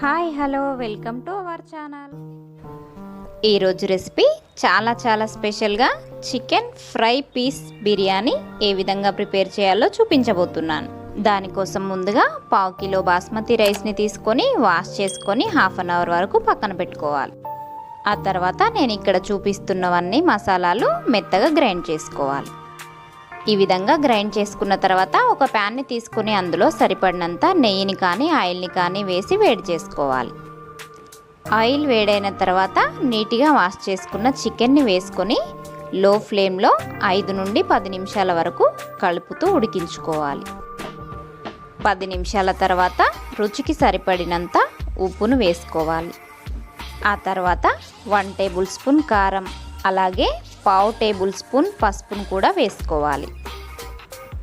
Hi hello welcome to our channel. ఈరోజు recipe చాలా చాలా స్పెషల్గా చికెన్ ఫ్రై పీస్ బిర్యానీ ఏ విధంగా ప్రిపేర్ చేయాలో చూపించబోతున్నాను. దానికోసం ముందుగా పావు కిలో బాస్మతి రైస్ని తీసుకొని వాష్ చేసుకొని హాఫ్ అన్ అవర్ వరకు పక్కన పెట్టుకోవాలి. ఆ తర్వాత నేను ఇక్కడ చూపిస్తున్నవన్నీ మసాలాలు మెత్తగా గ్రైండ్ చేసుకోవాలి. ఈ విధంగా గ్రైండ్ చేసుకున్న తర్వాత ఒక ప్యాన్ని తీసుకుని అందులో సరిపడినంత నెయ్యిని కానీ ఆయిల్ని కానీ వేసి వేడి చేసుకోవాలి. ఆయిల్ వేడైన తర్వాత నీట్గా వాష్ చేసుకున్న చికెన్ని వేసుకొని లో ఫ్లేమ్లో ఐదు నుండి పది నిమిషాల వరకు కలుపుతూ ఉడికించుకోవాలి. పది నిమిషాల తర్వాత రుచికి సరిపడినంత ఉప్పును వేసుకోవాలి. ఆ తర్వాత వన్ టేబుల్ స్పూన్ కారం అలాగే పావు టేబుల్ స్పూన్ పసుపును కూడా వేసుకోవాలి.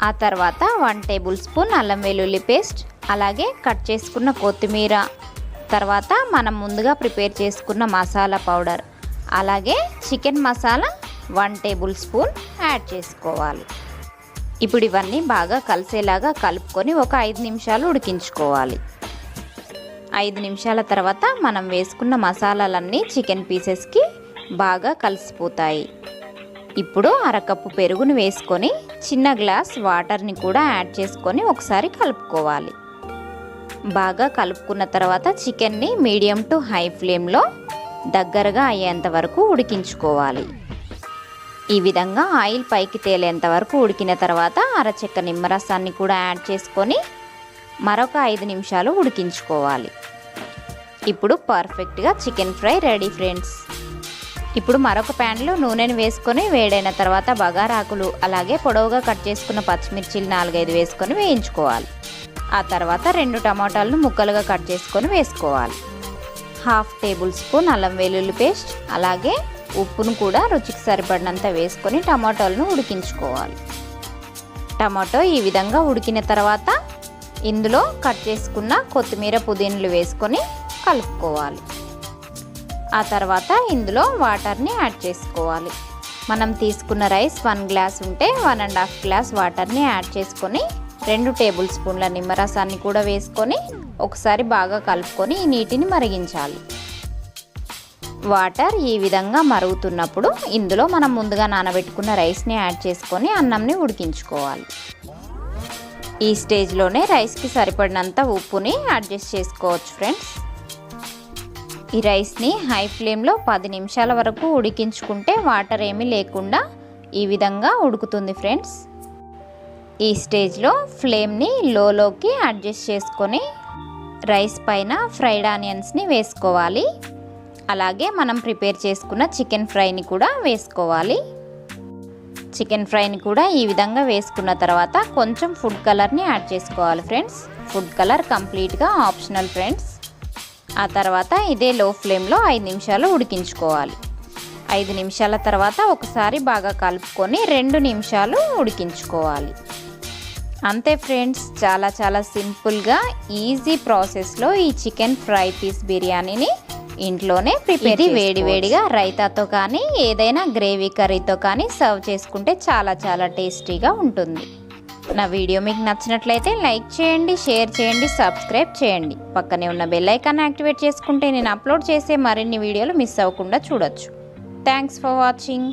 ఆ తర్వాత వన్ టేబుల్ స్పూన్ అల్లం వెల్లుల్లి పేస్ట్ అలాగే కట్ చేసుకున్న కొత్తిమీర తర్వాత మనం ముందుగా ప్రిపేర్ చేసుకున్న మసాలా పౌడర్ అలాగే chicken masala one tablespoon add చేసుకోవాలి. ఇప్పుడు ఇవన్నీ బాగా కలిసేలాగా కలుపుకొని ఒక ఐదు నిమిషాలు ఉడికించుకోవాలి. ఐదు నిమిషాల తర్వాత మనం వేసుకున్న మసాలాలన్నీ చికెన్ పీసెస్కి బాగా కలిసిపోతాయి. ఇప్పుడు అరకప్పు పెరుగును వేసుకొని చిన్న గ్లాస్ వాటర్ని కూడా యాడ్ చేసుకొని ఒకసారి కలుపుకోవాలి. బాగా కలుపుకున్న తర్వాత చికెన్ని మీడియం టు హై ఫ్లేమ్లో దగ్గరగా అయ్యేంత వరకు ఉడికించుకోవాలి. ఈ విధంగా ఆయిల్ పైకి తేలేంత వరకు ఉడికిన తర్వాత అరచెక్క నిమ్మరసాన్ని కూడా యాడ్ చేసుకొని మరొక ఐదు నిమిషాలు ఉడికించుకోవాలి. ఇప్పుడు పర్ఫెక్ట్గా చికెన్ ఫ్రై రెడీ ఫ్రెండ్స్. ఇప్పుడు మరొక ప్యాన్లో నూనెను వేసుకొని వేడైన తర్వాత బగారాకులు అలాగే పొడవుగా కట్ చేసుకున్న పచ్చిమిర్చిలు నాలుగైదు వేసుకొని వేయించుకోవాలి. ఆ తర్వాత రెండు టమాటాలను ముక్కలుగా కట్ చేసుకొని వేసుకోవాలి. హాఫ్ టేబుల్ స్పూన్ అల్లం వెల్లుల్లి పేస్ట్ అలాగే ఉప్పును కూడా రుచికి సరిపడినంత వేసుకొని టమాటాలను ఉడికించుకోవాలి. టమాటో ఈ విధంగా ఉడికిన తర్వాత ఇందులో కట్ చేసుకున్న కొత్తిమీర పుదీనలు వేసుకొని కలుపుకోవాలి. ఆ తర్వాత ఇందులో వాటర్ని యాడ్ చేసుకోవాలి. మనం తీసుకున్న రైస్ వన్ గ్లాస్ ఉంటే వన్ అండ్ హాఫ్ గ్లాస్ వాటర్ని యాడ్ చేసుకొని రెండు టేబుల్ స్పూన్ల నిమ్మరసాన్ని కూడా వేసుకొని ఒకసారి బాగా కలుపుకొని ఈ నీటిని మరిగించాలి. వాటర్ ఈ విధంగా మరుగుతున్నప్పుడు ఇందులో మనం ముందుగా నానబెట్టుకున్న రైస్ని యాడ్ చేసుకొని అన్నంని ఉడికించుకోవాలి. ఈ స్టేజ్లోనే రైస్కి సరిపడినంత ఉప్పుని అడ్జస్ట్ చేసుకోవచ్చు ఫ్రెండ్స్. ఈ రైస్ని హై ఫ్లేమ్లో పది నిమిషాల వరకు ఉడికించుకుంటే వాటర్ ఏమీ లేకుండా ఈ విధంగా ఉడుకుతుంది ఫ్రెండ్స్. ఈ స్టేజ్లో ఫ్లేమ్ని లోలోకి అడ్జస్ట్ చేసుకొని రైస్ పైన ఫ్రైడ్ ఆనియన్స్ని వేసుకోవాలి. అలాగే మనం ప్రిపేర్ చేసుకున్న చికెన్ ఫ్రైని కూడా వేసుకోవాలి. చికెన్ ఫ్రైని కూడా ఈ విధంగా వేసుకున్న తర్వాత కొంచెం ఫుడ్ కలర్ని యాడ్ చేసుకోవాలి ఫ్రెండ్స్. ఫుడ్ కలర్ కంప్లీట్గా ఆప్షనల్ ఫ్రెండ్స్. ఆ తర్వాత ఇదే లో ఫ్లేమ్లో ఐదు నిమిషాలు ఉడికించుకోవాలి. ఐదు నిమిషాల తర్వాత ఒకసారి బాగా కలుపుకొని రెండు నిమిషాలు ఉడికించుకోవాలి. అంతే ఫ్రెండ్స్ చాలా చాలా సింపుల్గా ఈజీ ప్రాసెస్లో ఈ చికెన్ ఫ్రై పీస్ బిర్యానీని ఇంట్లోనే ప్రిపేర్ వేడి వేడిగా రైతాతో కానీ ఏదైనా గ్రేవీ కర్రీతో కానీ సర్వ్ చేసుకుంటే చాలా చాలా టేస్టీగా ఉంటుంది. నా వీడియో మీకు నచ్చినట్లయితే లైక్ చేయండి షేర్ చేయండి సబ్స్క్రైబ్ చేయండి. పక్కనే ఉన్న బెల్ ఐకాన్ యాక్టివేట్ చేసుకుంటే నేను అప్లోడ్ చేసే మరిన్ని వీడియోలు మిస్ అవ్వకుండా చూడొచ్చు. Thanks for watching.